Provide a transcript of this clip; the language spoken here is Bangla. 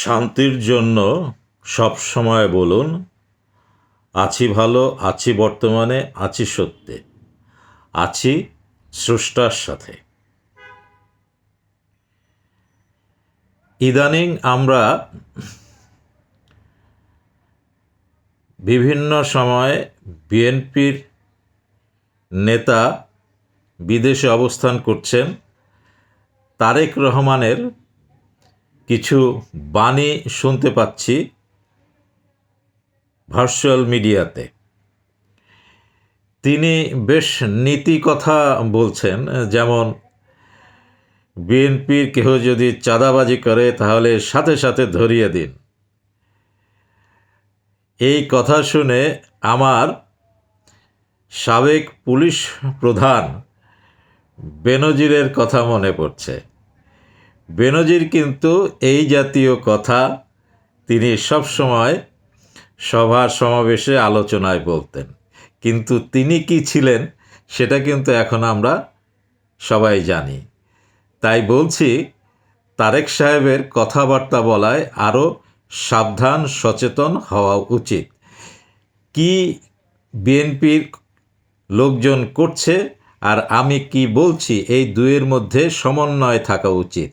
শান্তির জন্য সব সময় বলুন, আছি ভালো, আছি বর্তমানে, আছি সত্যে, আছি স্রষ্টার সাথে। ইদানিং আমরা বিভিন্ন সময়ে বিএনপির নেতা বিদেশে অবস্থান করছেন তারেক রহমানের কিছু বাণী শুনতে পাচ্ছি ভার্চুয়াল মিডিয়াতে। তিনি বেশ নীতি কথা বলছেন, যেমন, বিএনপির কেহ যদি চাঁদাবাজি করে, তাহলে সাথে সাথে ধরিয়ে দিন। এই কথা শুনে আমার সাবেক পুলিশ প্রধান বেনজিরের কথা মনে পড়ছে। বেনজির কিন্তু এই জাতীয় কথা তিনি সবসময় সভার সমাবেশে আলোচনায় বলতেন। কিন্তু তিনি কি ছিলেন, সেটা কিন্তু এখন আমরা সবাই জানি। তাই বলছি, তারেক সাহেবের কথাবার্তা বলায় আরও সাবধান, সচেতন হওয়া উচিত। কি বিএনপির লোকজন করছে আর আমি কি বলছি, এই দুয়ের মধ্যে সমন্বয় থাকা উচিত।